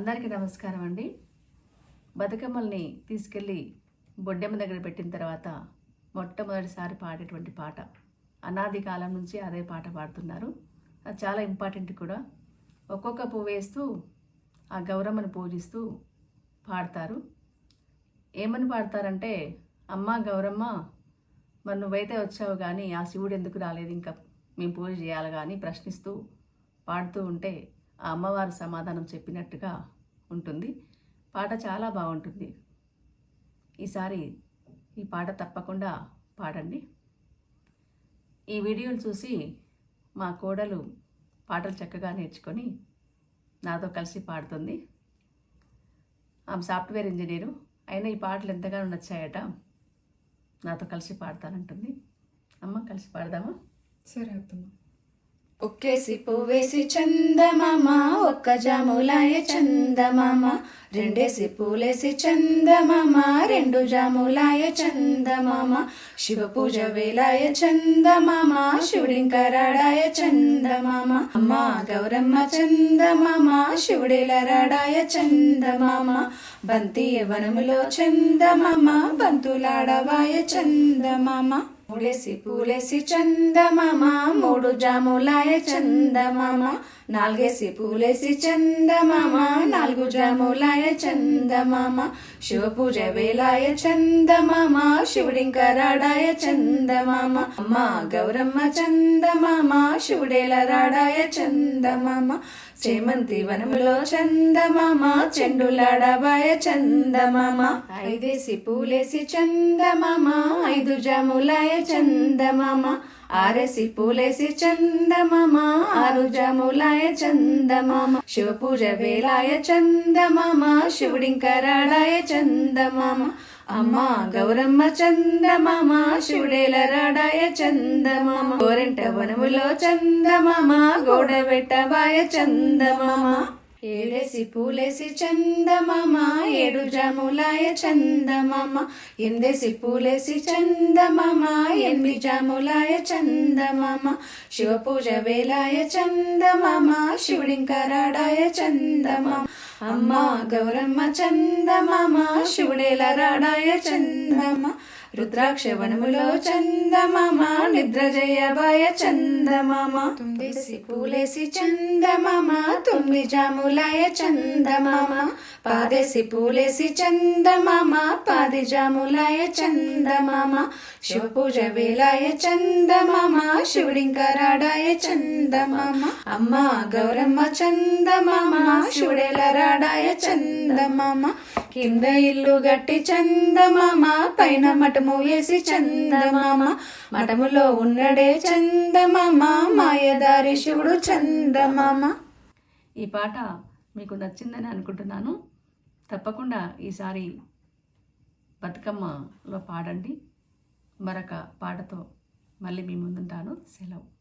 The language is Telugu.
అందరికీ నమస్కారం అండి. బతుకమ్మల్ని తీసుకెళ్ళి బొడ్డెమ్మ దగ్గర పెట్టిన తర్వాత మొట్టమొదటిసారి పాడేటువంటి పాట. అనాది కాలం నుంచి అదే పాట పాడుతున్నారు. అది చాలా ఇంపార్టెంట్ కూడా. ఒక్కొక్క పువ్వు వేస్తూ ఆ గౌరమ్మను పూజిస్తూ పాడతారు. ఏమని పాడతారంటే అమ్మ గౌరమ్మ మరి నువ్వైతే వచ్చావు కానీ ఆ శివుడు ఎందుకు రాలేదు? ఇంకా మేము పూజ చేయాలి కానీ ప్రశ్నిస్తూ పాడుతూ ఉంటే ఆ అమ్మవారు సమాధానం చెప్పినట్టుగా ఉంటుంది. పాట చాలా బాగుంటుంది. ఈసారి ఈ పాట తప్పకుండా పాడండి. ఈ వీడియోలు చూసి మా కోడలు పాటలు చక్కగా నేర్చుకొని నాతో కలిసి పాడుతుంది. ఆమె సాఫ్ట్వేర్ ఇంజనీరు. అయినా ఈ పాటలు ఎంతగానో నచ్చాయట. నాతో కలిసి పాడతానంటుంది. అమ్మ కలిసి పాడదామా? సరే అత్తమ్మ. ఒక్కేసి పువ్వేసి చందమామ ఒక్క జాములాయ చందమామ. రెండేసి పూలేసి చందమామ రెండు జాములాయ చందమామ. శివ పూజ వేలాయ చందమామ శివుడింకరాడాయ చందమామ. అమ్మ గౌరమ్మ చందమామ శివుడిలరాడాయ చందమామ. బంతి వనములో చందమామ బంతులాడవాయ చందమామ. పులసి పూలేసి చందమామ మూడు జాములాయ చందమామ. నాలుగేసి పూలేసి చందమామ నాలుగు జాములాయ చందమామ. శివ పూజ వేలాయ చందమామ శివుడింకరాడాయ చందమామ. అమ్మ గౌరమ్మ చందమామ శివుడేల రాడాయ చందమామ. చేమంతి వనములో చందమామ చెండులాడబాయ చందమామ. ఐదేసి పూలేసి చందమామ ఐదు జాములాయ చందమామ ఆరేసి పూలేసి చందమామ ఆరు జాములాయ చందమామ శివ పూజ వేలాయ చందమామ శివుడింకరాడాయ చందమామ అమ్మ గౌరమ్మ చందమామ శివుడేల రాడాయ చందమామ గోరెంట వనములో చందమామ గోడ పెట్టబాయ చందమామ. ఏలేసి పూలేసి చందమామ ఏడు జాములాయ చందమామ. ఎందేసి పూలేసి చందమామ ఎనిమిది జాములాయ చందమామ. శివ పూజ వేలాయ చందమామ శివుడింకరాడాయ చందమామ. అమ్మ గౌరమ్మ చందమామ శివుడేల రాడాయ చందమామ. రుద్రాక్ష వనములో చందమామ నిద్ర జయబాయ చందమామ. తుమ్మిసి పూలేసి చందమామ తుమ్మి జాములాయ చందమామ. పాదేసి పూలేసి చందమామ పాది జాములాయ చందమామ. శివ పూజ వేలాయ చందమామ శివుడింకరాడాయ చందమామ. అమ్మ గౌరమ్మ చందమామ శివుడేల రాడాయ చందమామ. కింద ఇల్లు గట్టి చందమామ పైన మఠము వేసి చందమామ. మఠములో ఉన్నడే చందమామ మాయదారి శివుడు చందమామ. ఈ పాట మీకు నచ్చిందని అనుకుంటున్నాను. తప్పకుండా ఈసారి బతుకమ్మలో పాడండి. మరొక పాటతో మళ్ళీ మీ ముందుంటాను. సెలవు.